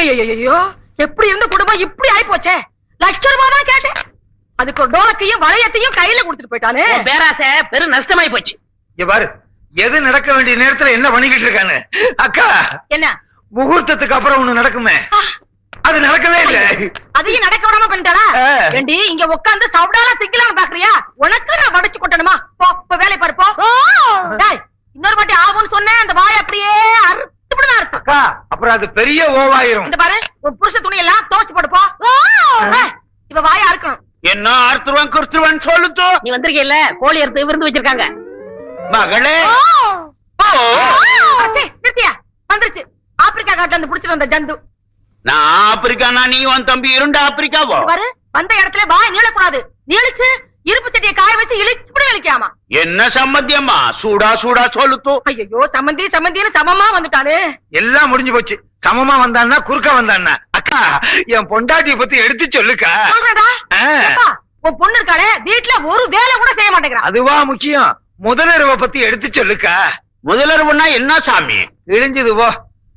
ஐயோ எப்படி இருந்த குடும்பம் இப்படி ஆயி போச்சே லட்ச ரூபாய் தான் கேட்டேன். அதுக்கு ஒரு டோலக்கையும் வளையத்தையும் கையில கொடுத்துட்டு போயிட்டானே. பேராசை பெரும் நஷ்டமாயி போச்சு. இங்க பாரு எது நடக்க வேண்டிய நேரத்துல என்ன பண்ணிக்கிட்டு இருக்கானு அக்கா என்ன? முகூர்த்தத்துக்கு அப்புறம் ஒண்ணு நடக்குமே? அது நடக்கவே இல்ல. அதையும் நடக்க விடாம பண்ணிட்டானா. ஏண்டி இங்க உட்கார்ந்து சவுடால திங்கலான்னு பாக்குறியா? உனக்கு நான் வடிச்சு கொட்டணுமா? போ இப்ப வேலை பாரு போ. டேய், இன்னொரு வாட்டி ஆகும்னு சொன்னேன் அந்த வாய் அப்படியே இருக்கும் அக்கா அப்புறம் அது பெரிய ஓவாயிரும். இந்த பாரு உன் புருஷ துணி எல்லாம் துவச்சு போடு போ. ஏய், இவ வாயா இருக்கணும் என்ன அறுத்துருவன் கிறிஸ்துவன் சொல்லுத்தோ? நீ வந்திருக்கீல்ல கோழி அறுத்து விருந்து வச்சிருக்காங்க. மகளே. நிறுத்தியா? வந்துருச்சு. ஆப்பிரிக்கா காட்டுல இருந்து புடிச்சிட்டு வந்த ஜந்து. நான் ஆப்பிரிக்கானா நீ உன் தம்பி இரண்டு ஆப்பிரிக்காவோ? பாரு வந்த இடத்துல வாய் நீளக்கூடாது. நீளிச்சு இருப்பு சட்டியை காய வச்சு இழிச்சு இழிக்காமா என்ன சம்மத்தியம்மா சூடா சூடா சொல்லுத்தோ. ஐயோ சம்மந்தி சம்மந்தின்னு சமமா வந்துட்டானே எல்லாம் முடிஞ்சு போச்சு. சமமா வந்தான்னா குறுக்க வந்தான்னா. அக்கா என் பொண்டாட்டிய பத்தி எடுத்து சொல்லுக்கா. உன் பொண்ணு இருக்காளே வீட்டுல ஒரு வேலை கூட செய்ய மாட்டேங்கிறான் அதுவா முக்கியம். முதலிரவை பத்தி எடுத்து சொல்லுக்கா. முதலருவுன்னா என்ன சாமி? இழிஞ்சது போ.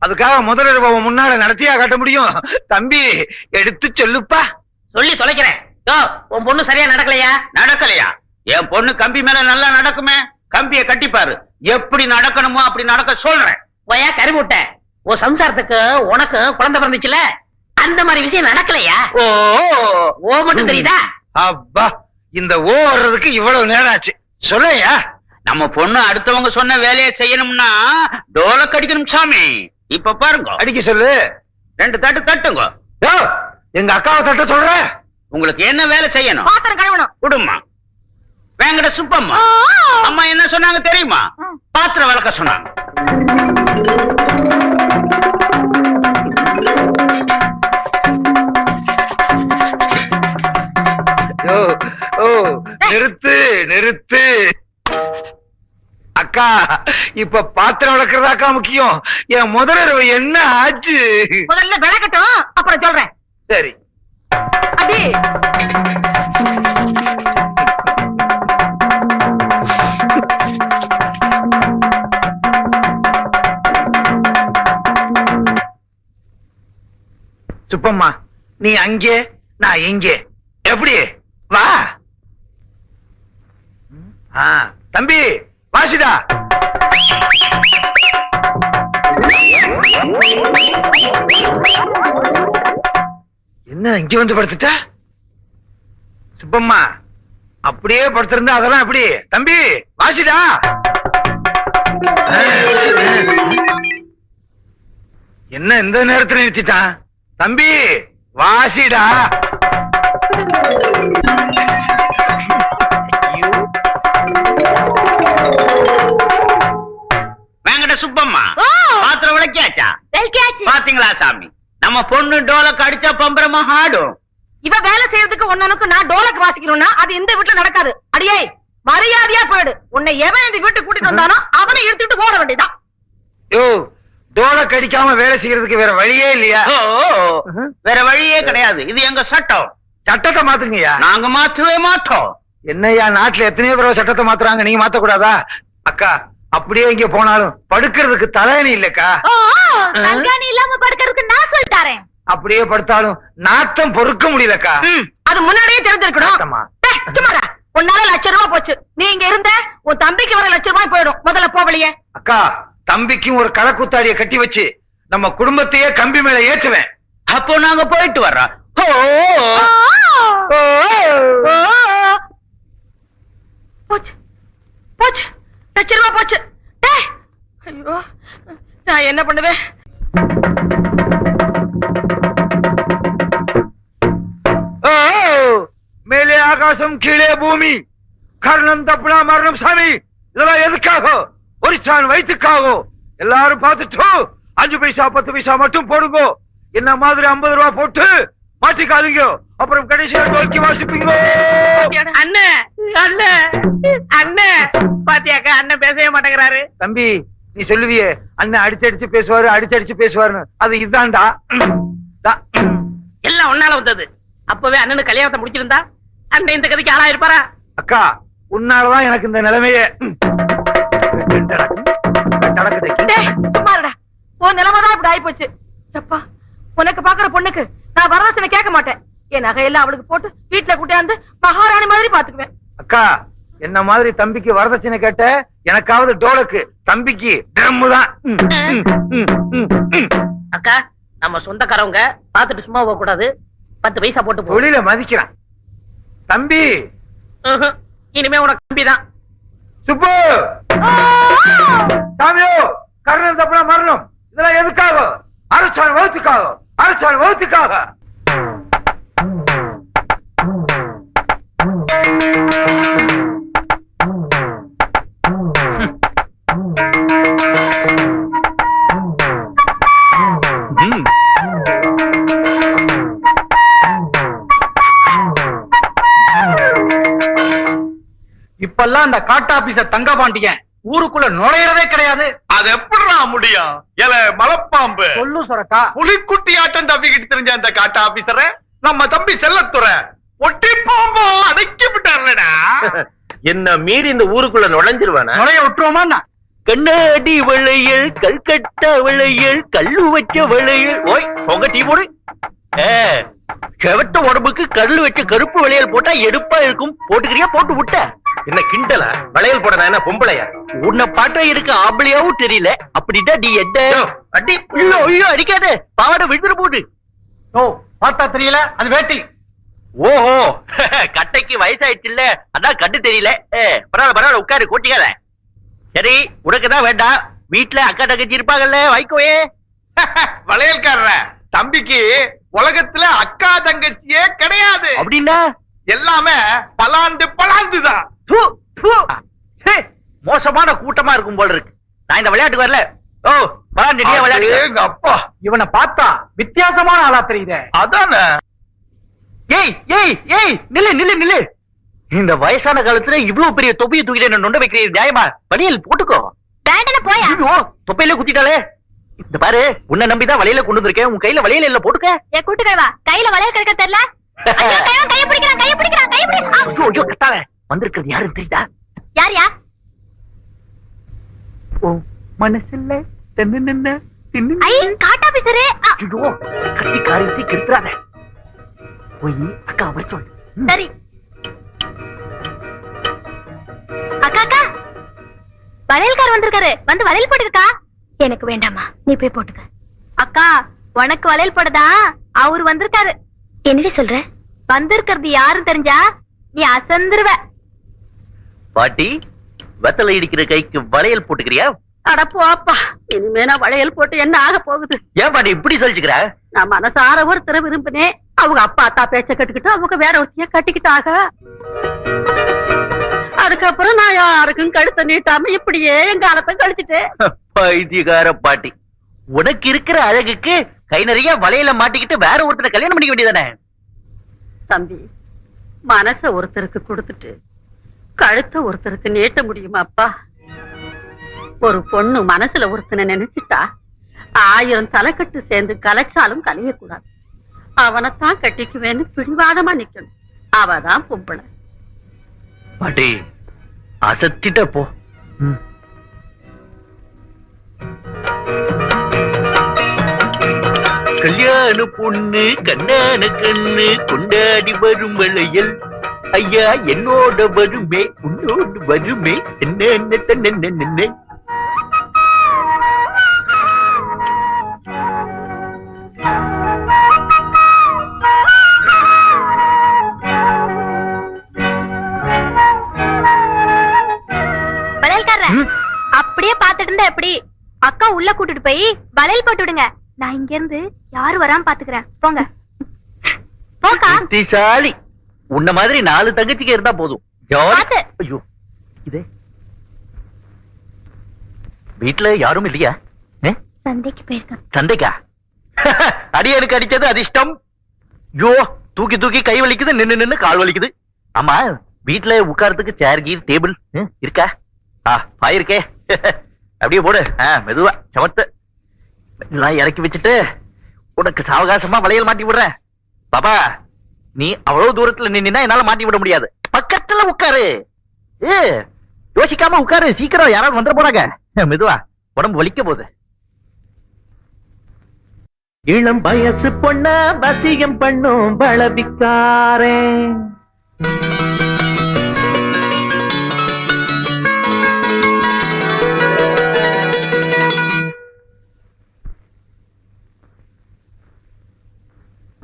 அதுக்காக முதலிரவை முன்னால நடத்தியா காட்ட முடியும்? தம்பி எடுத்து சொல்லுப்பா. சொல்லி தொலைக்கிறேன். யோ உன் பொண்ணு சரியா நடக்கலையா? நடக்கலையா? என் பொண்ணு கம்பி மேல நல்லா நடக்குமே? கம்பிய கட்டிப்பாரு. எப்படி நடக்கணுமோ அப்படி நடக்க சொல்றேன். போயா கறி முட்டை உன் சம்சாரத்துக்கு உனக்கு குழந்தை பிறந்துச்சுல? அந்த மாதிரி விஷயம் நடக்கலையா? ஓ. ஓ மட்டும் தெரியுதா? அப்பா இந்த ஓ வர்றதுக்கு இவ்வளவு நேரம் ஆச்சு. சொல்லையா நம்ம பொண்ணு அடுத்தவங்க சொன்ன வேலையை செய்யணும்னா டோல கடிக்கணும் சாமி. இப்ப பாருங்க. அடிக்க சொல்லு. ரெண்டு தட்டு தட்டுங்க. எங்க அக்காவை தட்ட சொல்ற? உங்களுக்கு என்ன வேலை செய்யணும்? பாத்திரம் கழுவணும். குடும்பம் வேங்கட சுப்பம்மா. அம்மா என்ன சொன்னாங்க தெரியுமா? பாத்திரம் விளக்க சொன்னாங்க. ஓ ஓ நிறுத்து நிறுத்து. அக்கா இப்ப பாத்திரம் விளக்குறதாக்கா முக்கியம். என் முதலிரவு என்ன ஆச்சு? முதல்ல விளக்கட்டும் அப்புறம் சொல்றேன். சரி. அடி சுப்பம்மா நீ அங்கே நான் இங்கே. எப்படி? வா. ஆ, தம்பி you. என்ன இங்க வந்து படுத்துட்ட? சுப்பம்மா அப்படியே படுத்திருந்தா அதெல்லாம் எப்படி? தம்பி வாசிடா. என்ன இந்த நேரத்துல நிறுத்திட்டான் தம்பி வாசிடா. வேங்கட சுப்பம்மா பாத்திரம் விளக்கியாச்சா. பாத்தீங்களா சாமி? நம்ம பொண்ணு டோலக்கு அடிச்சா பம்பரமா ஆடும். இவ வேலை செய்யறதுக்கு ஒன்னனுக்கு நான் டோலக்கு வாசிக்கணும்னா அது இந்த வீட்டுல நடக்காது. அடியே மரியாதையா போயிடு. உன்னை எவன் இந்த வீட்டுக்கு கூட்டிட்டு வந்தானோ அவனை இழுத்துட்டு ஓட வேண்டியதான் யோ டோல கடிக்காம வேலை செய்யறதுக்கு வேற வழியே இல்லையா? ஓ வேற வழியே கிடையாது. இது எங்க சட்டம். சட்டத்தை மாத்துங்கய்யா. நாங்க மாத்தவே மாட்டோம் என்னய்யா நாட்டுல எத்தனையோ தடவை சட்டத்தை மாத்துறாங்க. நீங்க மாத்த கூடாதா அக்கா அப்படியே இங்க போனாலும் படுக்கிறதுக்கு தலையணி இல்லக்கா. தங்காணி இல்லாம படுக்கிறதுக்கு நான் சொல்லிட்டாரேன் அப்படியே படுத்தாலும் நாத்தம் பொறுக்க முடியலக்கா. அது முன்னாடியே தெரிஞ்சிருக்கணும். உன்னால லட்ச ரூபாய் போச்சு. நீ இங்க இருந்த உன் தம்பிக்கு வர லட்ச ரூபாய் போயிடும். முதல்ல போ வெளியே. அக்கா தம்பிக்கும் ஒரு களக்குத்தாடிய கட்டி வச்சு நம்ம குடும்பத்தையே கம்பி மேல ஏத்துவேன். அப்போ நாங்க போயிட்டு வர்றோம். போச்சு. போச்சு. லட்ச ரூபாய் போச்சு. டேய், ஐயோ நான் என்ன பண்ணுவேன்? ஓ, மேலே ஆகாசம் கீழே பூமி. கர்ணம் தப்புனா மரணம் சாமி. இதெல்லாம் எதுக்காக? ஒரிசான் வயிற்றுக்காக? எல்லாரும் பார்த்துட்டு அஞ்சு பைசா பத்து பைசா மட்டும் போடுங்க. என்ன மாதிரி ஐம்பது ரூபா போட்டு மாட்டிக்காதீங்க. அப்புறம் கடைசியா நோக்கி வாசிப்பீங்க. அண்ணே அண்ணே அண்ணே பாத்தியாக்கா அண்ணன் பேசவே மாட்டேங்கிறாரு. தம்பி நீ சொல்லுவியே அண்ணன் அடிச்சு அடிச்சு பேசுவாரு அடிச்சு அடிச்சு பேசுவாருன்னு. அது இதான்டா. தா- எல்லாம் ஒன்னால வந்தது. அப்பவே அண்ணனுக்கு கல்யாணத்தை முடிச்சிருந்தா அண்ணன் இந்த கதைக்கு ஆளா இருப்பாரா? அக்கா உன்னாலதான் எனக்கு இந்த நிலைமையே. டேய், சும்மா இருடா. உன் நிலைமைதான் இப்படி ஆயிப்போச்சு. எப்பா உனக்கு பாக்குற பொண்ணுக்கு நான் வரதட்சணை கேட்க மாட்டேன். என் நகையெல்லாம் அவளுக்கு போட்டு வீட்டுல கூட்டியாந்து மகாராணி மாதிரி பாத்துக்குவேன். அக்கா என்ன மாதிரி தம்பிக்கு வரதட்சணை கேட்ட? எனக்காவது டோலுக்கு. தம்பிக்கு தான். அக்கா நம்ம சொந்தக்காரவங்க பாத்துட்டு சும்மா போக கூடாது. பத்து பைசா போட்டு தொழில மதிக்கிறான். தம்பி. இனிமே உனக்கு கம்பிதான் சுப்பு! சாமியோ கர்ணன் தப்புனா மரணம். இதெல்லாம் எதுக்காக? அரசாணி வகுத்துக்காக. அரசாணி வகுத்துக்காக. இப்பெல்லாம் அந்த காட்டு ஆபீசர் தங்கபாண்டியன் ஊருக்குள்ள நுழையறதே கிடையாது. அது எப்படிடா முடியும்? ஏல மலப்பாம்பு. சொல்லு சொரக்கா. புலிக்குட்டி ஆட்டம் தப்பிக்கிட்டு தெரிஞ்ச அந்த காட்டு ஆபீசர நம்ம தம்பி செல்லத்துற. ஒட்டி பாம்போ அடக்கி விட்டாருலடா என்ன மீறி இந்த ஊருக்குள்ள நுழைஞ்சிருவானா? நுழைய விட்டுருவோமா கண்ணாடி வளையல் கல்கட்டா வளையல் கல்லு வச்ச வளையல். ஓய் உங்க டீ போடு. செவட்ட உடம்புக்கு கல்லு வச்ச கருப்பு வளையல் போட்டா எடுப்பா இருக்கும். போட்டுக்கிறியா போட்டு விட்ட. என்ன கிண்டலா? வளையல் போட நான் என்ன பொம்பளையா? உன்னை பாட்டா இருக்க ஆம்பளையாவும் தெரியல. அப்படின்னா நீ என்ன? அடி. ஐயோ அடிக்காத. பாவாடை விழுந்துற போடு ஓ பார்த்தா தெரியல அது வேட்டி. ஓஹோ. கட்டைக்கு வயசாயிடுச்சு இல்ல அதான் கண்டு தெரியல. பரவாயில்ல பரவாயில்ல உட்காரு கூட்டிக்காத. சரி உனக்கு தான் வேண்டாம். வீட்டுல அக்கா தங்கச்சி இருப்பாங்கல்ல வைக்கோயே வளையல்காரர தம்பிக்கு உலகத்துல அக்கா தங்கச்சியே கிடையாது. அப்படின்னா? எல்லாமே பலாந்து பலாந்துதான் மோசமான கூட்டமா இருக்கும் போல இருக்கு. நான் இந்த விளையாட்டுக்கு வரல. ஓ ரெடியா விளையாட்டு இவனை பார்த்தா வித்தியாசமான ஆளா தெரியுதே அதானே? ஏய் நில்லு நில்லு நில்லு. இந்த வயசான காலத்துல இவ்வளவு பெரிய தொப்பியை தூக்கிட்டு என்ன நொண்ட வைக்கிறீங்க நியாயமா? வளையல் போட்டுக்கோ. வேண்டன போயா. ஐயோ தொப்பையில குத்திட்டாலே இந்த பாரு உன்னை நம்பிதான் வளையல கொண்டு வந்திருக்கேன். உன் கையில வளையல இல்ல போட்டுக்க. ஏ கூட்டுக்கழுவா கையில வளையல் கிடைக்க தெரியல? கைய பிடிக்கிறான் கைய பிடிக்கிறான் கைய பிடிக்கிறான். ஐயோ வந்திருக்கிறது யாருன்னு தெரியுதா? யார் யா? ஓ மனசுல தென்னு நின்னு தின்னு ஐ காட்டா பிசரு ஐயோ கட்டி காரியத்தை கெடுத்துறாத. போய் அக்கா வர சொல்லு. சரி. அக்கா அக்கா. வளையல்கார் வந்திருக்காரு. வந்து வளையல் போட்டுக்கா எனக்கு வேண்டாமா நீ போய் போட்டுக்க. அக்கா உனக்கு வளையல் போடுதா? அவர் வந்திருக்காரு. என்னடி சொல்ற? வந்திருக்கிறது யாரும் தெரிஞ்சா நீ அசந்துருவ. பாட்டி வெத்தலை இடிக்கிற கைக்கு வளையல் போட்டுக்கிறியா? அட போப்பா. இனிமே நான் வளையல் போட்டு என்ன ஆக போகுது? ஏன் பாட்டி இப்படி சொல்லிச்சுக்கிற? நான் மனசார ஒருத்தர விரும்பினேன். அவங்க அப்பா அத்தா பேச்ச கட்டுக்கிட்டு அவங்க வேற ஒருத்திய கட்டிக்கிட்டாக அதுக்கப்புறம் நான் யாருக்கும் கழுத்த நீட்டாம இப்படியே என் காலத்தை கழிச்சிட்டேன். பைத்தியக்கார பாட்டி. உனக்கு இருக்கிற அழகுக்கு கை நிறைய வளையல மாட்டிக்கிட்டு வேற ஒருத்தரை கல்யாணம் பண்ணிக்க வேண்டியதானே தம்பி மனச ஒருத்தருக்கு கொடுத்துட்டு கழுத்த ஒருத்தருக்கு நீட்ட முடியுமா அப்பா ஒரு பொண்ணு மனசுல ஒருத்தனை நினைச்சிட்டா ஆயிரம் தலைக்கட்டு சேர்ந்து கலைச்சாலும் கலையக்கூடாது. அவனைத்தான் கட்டிக்குவேன்னு பிடிவாதமா நிக்கணும். அவதான் பொம்பளை. பாட்டி அசத்திட்ட போ. கல்யாண பொண்ணு கண்ணான கண்ணு கொண்டாடி வரும் வளையல் ஐயா என்னோட வருமே உன்னோடு வருமே என்ன என்ன அப்படியே பாத்துட்டு இருந்தா எப்படி? அக்கா உள்ள கூட்டிட்டு போய் வளையல் போட்டு விடுங்க. நான் இங்க இருந்து யாரு வராம பாத்துக்கிறேன். போங்க. போக்கா. புத்திசாலி. உன்ன மாதிரி நாலு தங்கச்சிக்கு இருந்தா போதும். பாத்து. ஐயோ. இதே. வீட்டுல யாரும் இல்லையா? ஏ? சந்தைக்கு போயிருக்கேன். சண்டைக்கா அடியனுக்கு அடிச்சது அதிர்ஷ்டம். ஐயோ தூக்கி தூக்கி கை வலிக்குது நின்னு நின்னு கால் வலிக்குது. ஆமா வீட்டுல உட்கார்றதுக்கு சேர் கீர் டேபிள் இருக்கா? ஆ பாயிருக்கே. அப்படியே போடு. மெதுவா சமத்து எல்லாம் இறக்கி வச்சுட்டு உனக்கு சாவகாசமா வளையல் மாட்டி விடுறேன். பாபா நீ அவ்வளவு தூரத்துல நின்னா என்னால மாட்டி விட முடியாது. பக்கத்துல உட்காரு. ஏ யோசிக்காம உட்காரு. சீக்கிரம் யாராவது வந்துட போறாங்க. மெதுவா உடம்பு வலிக்க போகுது. இளம் வயசு பொண்ணா வசியம் பண்ணும் பலபிக்காரே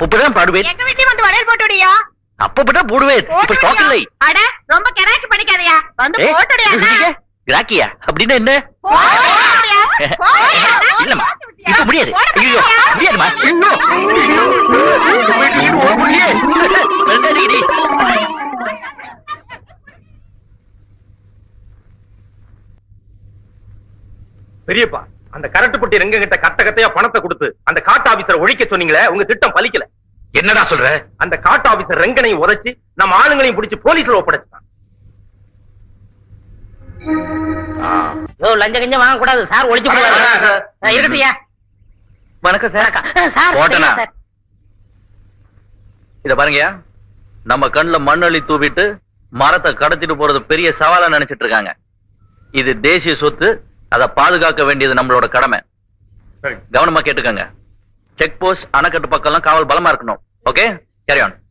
இப்பதான் பாடுவேன். எங்க வீட்லயும் வந்து வளையல் போட்டுடியா அப்பதான் போடுவேன். இப்ப ஸ்டாக் இல்லை. அட ரொம்ப கிராக்கி பண்ணிக்காதயா. வந்து போட்டுடியா? கிராக்கியா? அப்படின்னா என்ன? இல்லம்மா. இப்ப முடியாது. ஐயோ முடியாதுமா ஐயோ. பெரியப்பா அந்த கரண்ட் பொட்டி ரெங்க கிட்ட கட்ட கட்டையா பணத்தை கொடுத்து அந்த காட்டு ஆபீசர் ஒழிக்க சொன்னீங்களே உங்க திட்டம் பலிக்கல. என்னடா சொல்ற? அந்த காட்டு ஆபீசர் ரெங்கனையும் உதைச்சு நம்ம ஆளுங்களையும் பிடிச்சு போலீஸ்ல ஒப்படைச்சிட்டான். யோ லஞ்ச கஞ்சம் வாங்க கூடாது சார். ஆ, இருக்கட்டும்யா. வணக்கம் சார். இத பாருங்கயா நம்ம கண்ணுல மண்ணள்ளி தூவிட்டு மரத்தை கடத்திட்டு போறது பெரிய சவாலா நினைச்சிட்டு இருக்காங்க. இது தேசிய சொத்து அதை பாதுகாக்க வேண்டியது நம்மளோட கடமை. சரி. கவனமா கேட்டுக்கங்க. செக் போஸ்ட் அணைக்கட்டு பக்கம் எல்லாம் காவல் பலமா இருக்கணும். Okay on